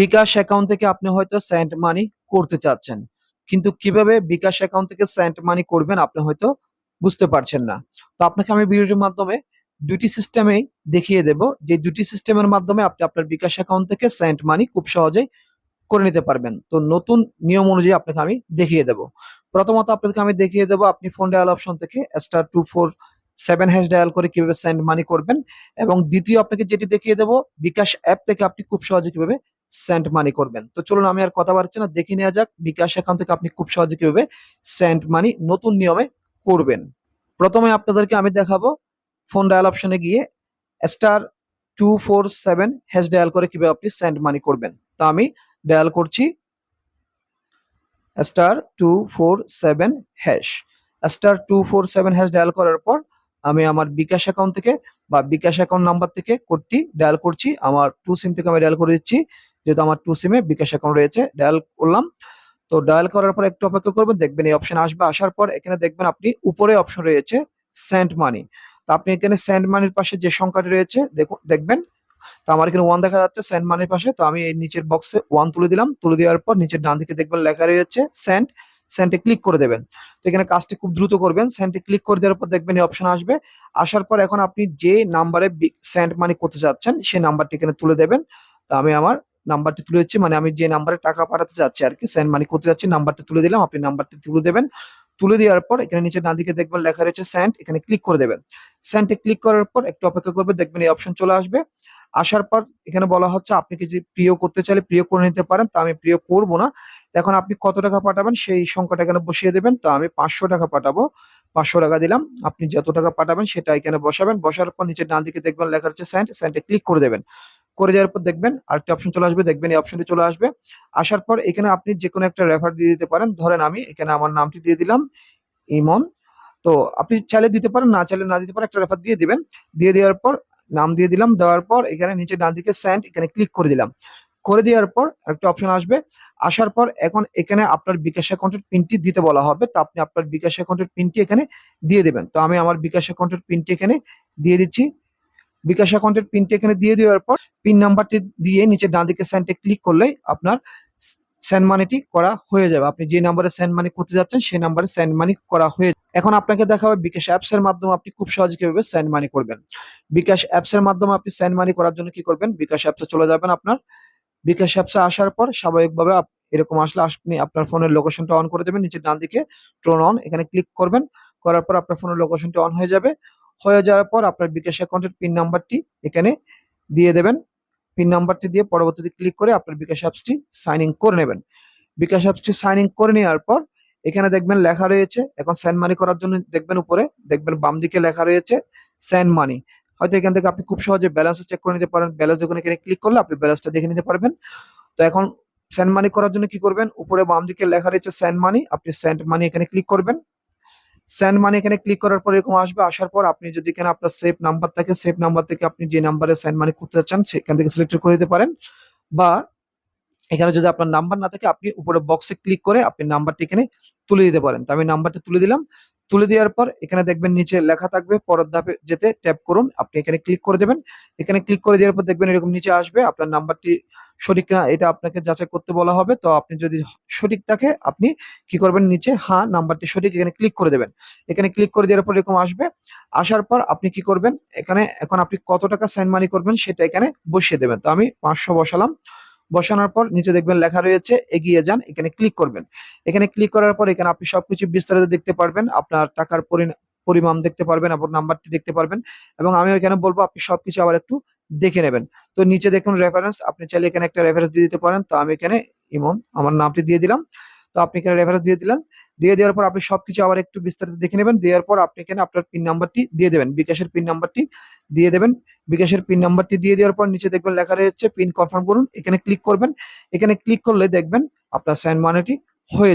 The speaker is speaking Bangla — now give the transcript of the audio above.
বিকাশ অ্যাকাউন্ট থেকে আপনি হয়তো সেন্ট মানি করতে চাচ্ছেন। কিন্তু কীভাবে বিকাশ অ্যাকাউন্ট থেকে সেন্ট মানি করবেন আপনি হয়তো বুঝতে পারছেন না। তো আপনাকে আমি ভিডিওটির মাধ্যমে দুটি সিস্টেমেই দেখিয়ে দেব। যে দুটি সিস্টেমের মাধ্যমে আপনি আপনার বিকাশ অ্যাকাউন্ট থেকে সেন্ট মানি খুব সহজেই করে নিতে পারবেন। তো নতুন নিয়ম অনুযায়ী আপনাকে আমি দেখিয়ে দেব। প্রথমত আপনাকে আমি দেখিয়ে দেব আপনি ফোন ডায়াল অপশন থেকে star two four seven hash dial করে কীভাবে সেন্ড মানি করবেন। এবং দ্বিতীয় আপনাকে যেটি দেখিয়ে দেব, বিকাশ অ্যাপ থেকে আপনি খুব সহজে কীভাবে সেন্ড মানি করবেন। তো চলুন আমি আর কথা বাড়ছি না, দেখে নেওয়া যাক, বিকাশ অ্যাকাউন্ট থেকে আপনি খুব সহজে কীভাবে সেন্ড মানি নতুন নিয়মে করবেন। প্রথমে আপনাদেরকে আমি দেখাবো ফোন ডায়াল অপশনে গিয়ে star two four seven hash dial করে কীভাবে আপনি সেন্ড মানি করবেন। তো আমি ডায়াল করছি star two four seven hash star two four seven hash dial করার পর আমি আমার বিকাশ অ্যাকাউন্ট থেকে বা বিকাশ অ্যাকাউন্ট নাম্বার থেকে কোডটি ডায়াল করছি। আমার টু সিম থেকে আমি ডায়াল করে দিচ্ছি। যেহেতু আমার টু সিমে বিকাশ অ্যাকাউন্ট রয়েছে ডায়াল করলাম। তো ডায়াল করার পর একটু অপেক্ষা করবেন, দেখবেন এই অপশন আসবে। আসার পর এখানে দেখবেন আপনি উপরে অপশন রয়েছে সেন্ড মানি তো আপনি এখানে সেন্ড মানির পাশে যে সংখ্যাটি রয়েছে দেখবেন? তো আমার এখানে ওয়ান দেখা যাচ্ছে সেন্ড মানির পাশে। তো আমি এই নিচের বক্সে ওয়ান তুলে দিলাম। তুলে দেওয়ার পর নিচের ডান দিকে দেখবেন লেখা রয়েছে সেন্ড সেন্টে ক্লিক করে দেবেন। তো এখানে কাজটি খুব দ্রুত করবেন। সেন্টে ক্লিক করে দেওয়ার পর দেখবেন এই অপশন আসবে। আসার পর এখন আপনি যে নাম্বারে সেন্ড মানি করতে চাচ্ছেন সেই নাম্বারটি এখানে তুলে দেবেন। তো আমি আমার নাম্বারটি তুলে দিচ্ছি মানে আমি যে নাম্বারে টাকা পাঠাতে চাচ্ছি আর কি সেন্ড মানি করতে যাচ্ছি নাম্বারটি তুলে দিলাম, আপনি নাম্বারটি তুলে দেবেন। তুলে দেওয়ার পর এখানে নিচে ডান দিকে দেখবেন লেখা রয়েছে সেন্ড এখানে ক্লিক করে দেবেন। সেন্টে ক্লিক করার পর একটু অপেক্ষা করবে, দেখবেন এই অপশন চলে আসবে। আসার পর এখানে বলা হচ্ছে আপনি কি যে প্রিয় করতে চাইলে প্রিয় করে নিতে পারেন, তা আমি প্রিয় করব না। এখন আপনি কত টাকা পাঠাবেন সেই সংখ্যাটা এখানে বসিয়ে দেবেন, তো আমি পাঁচশো টাকা পাঠাবো। পাঁচশো টাকা দিলাম, আপনি যত টাকা পাঠাবেন সেটা এখানে বসাবেন। বসার পর নিচে ডান দিকে দেখবেন লেখা হচ্ছে স্যান্ড সেন্টে ক্লিক করে দেবেন। করে দেওয়ার পর দেখবেন আরেকটি অপশন চলে আসবে, দেখবেন এই অপশনটি চলে আসবে। আসার পর এখানে আপনি যে কোনো একটা রেফার দিয়ে দিতে পারেন। ধরেন আমি এখানে আমার নামটি দিয়ে দিলাম, ইমন। তো আপনি চাইলে দিতে পারেন, না চাইলে না দিতে পারেন, একটা রেফার দিয়ে দিবেন। দিয়ে দেওয়ার পর নাম দিয়ে দিলাম, দেওয়ার পর এখানে নিচে ডান দিকে সেন্ড এখানে ক্লিক করে দিলাম। করে দেওয়ার পর একটা অপশন আসবে। আসার পর এখন এখানে আপনার বিকাশ অ্যাকাউন্টের পিনটি দিতে বলা হবে। তো আপনি আপনার বিকাশ অ্যাকাউন্টের পিনটি এখানে দিয়ে দেবেন। তো আমি আমার বিকাশ অ্যাকাউন্টের পিনটি এখানে দিয়ে দিচ্ছি। বিকাশ অ্যাকাউন্টের পিনটি এখানে দিয়ে দেওয়ার পর পিন নাম্বারটি দিয়ে নিচে ডান দিকে সেন্টে ক্লিক করলে আপনার সেন্ড মানিটি করা হয়ে যাবে। আপনি যে নাম্বারে সেন্ড মানি করতে যাচ্ছেন, সেই নাম্বারে সেন্ড মানি করা হয়ে এখন আপনাকে দেখা হবে বিকাশ অ্যাপস এর মাধ্যমে আপনি খুব সহজে কীভাবে সেন্ড মানি করবেন। বিকাশ অ্যাপস এর মাধ্যমে আপনি সেন্ড মানি করার জন্য কি করবেন? বিকাশ অ্যাপসে চলে যাবেন আপনার। বিকাশ অ্যাপসে আসার পর স্বাভাবিকভাবে এরকম আসলে আপনি আপনার ফোনের লোকেশনটা অন করে দেবেন। নিচে ডান দিকে ট্রোন অন এখানে ক্লিক করবেন। করার পর আপনার ফোনের লোকেশনটা অন হয়ে যাবে। হয়ে যাওয়ার পর আপনার বিকাশ অ্যাকাউন্টের পিন নাম্বারটি এখানে দিয়ে দেবেন। পিন নাম্বারটি দিয়ে পরবর্তীতে ক্লিক করে আপনার বিকাশ অ্যাপসটি সাইন ইন করে নেবেন। বিকাশ অ্যাপসটি সাইন ইন করে নেওয়ার পর এখানে দেখবেন লেখা রয়েছে, এখন সেন্ড মানি করার জন্য দেখবেন উপরে, দেখবেন বাম দিকে লেখা রয়েছে, সেন্ড মানি। হয়তো এখান থেকে আপনি খুব সহজে ব্যালেন্স চেক করে নিতে পারেন। ব্যালেন্স যখন এখানে ক্লিক করলে আপনি ব্যালেন্সটা দেখে নিতে পারবেন। তো এখন সেন্ড মানি করার জন্য কি করবেন? উপরে বাম দিকে লেখা রয়েছে, সেন্ড মানি, আপনি সেন্ড মানি এখানে ক্লিক করবেন। সেন্ড মানি এখানে ক্লিক করার পর এরকম আসবে, আসার পর আপনি যদি এখানে আপনার সেভ নাম্বার থাকে সেভ নাম্বার থেকে আপনি যে নাম্বারে সেন্ড মানি করতে চান সেখান থেকে সিলেক্ট করে দিতে পারেন। বা এখানে যদি আপনার নাম্বার না থাকে, আপনি উপরে বক্সে ক্লিক করে আপনি নাম্বারটি এখানে তুলে দিতে পারেন। তো আমি নাম্বারটা তুলে দিলাম। তুলে দেওয়ার পর এখানে দেখবেন নিচে লেখা থাকবে, পরের ধাপে যেতে ট্যাপ করুন। আপনি এখানে ক্লিক করে দেবেন। এখানে ক্লিক করে দেওয়ার পর দেখবেন এরকম নিচে আসবে, আপনার নাম্বারটি সঠিক না এটা আপনাকে যাচাই করতে বলা হবে। তো আপনি যদি সঠিক থাকে, আপনি কি করবেন নিচে হ্যাঁ নাম্বারটি সঠিক, এখানে ক্লিক করে দেবেন। এখানে ক্লিক করে দেওয়ার পর এরকম আসবে। আসার পর আপনি কি করবেন? এখানে এখন আপনি কত টাকা সাইন মানি করবেন সেটা এখানে বসিয়ে দেবেন। তো আমি পাঁচশো বসালাম। বসানোর পর নিচে দেখবেন লেখা রয়েছে, এগিয়ে যান, এখানে ক্লিক করবেন। এখানে ক্লিক করার পর এখানে আপনি সবকিছু বিস্তারিত দেখতে পারবেন, আপনার টাকার পরিমাণ দেখতে পারবেন এবং নাম্বারটি দেখতে পারবেন, এবং আমি এখানে বলব আপনি সবকিছু আবার একটু দেখে নেবেন। তো নিচে দেখুন রেফারেন্স আপনি চাইলে এখানে একটা রেফারেন্স দিয়ে দিতে পারেন। তো আমি এখানে ইমন, আমার নামটি দিয়ে দিলাম। তো আপনি এখানে রেফারেন্স দিয়ে দিলেন। দিয়ে দেওয়ার পর আপনি সবকিছু আবার একটু বিস্তারিত দেখে নেবেন। দেওয়ার পর আপনি এখানে আপনার পিন নাম্বারটি দিয়ে দেবেন। বিকাশের পিন নাম্বারটি দিয়ে দেবেন। বিকাশের পিন নাম্বারটি দিয়ে দেওয়ার পর নিচে দেখবেন লেখা রয়েছে পিন কনফার্ম করুন। এখানে ক্লিক করবেন। এখানে ক্লিক করলে দেখবেন আপনার সাইন মানিটি হয়ে যাবে।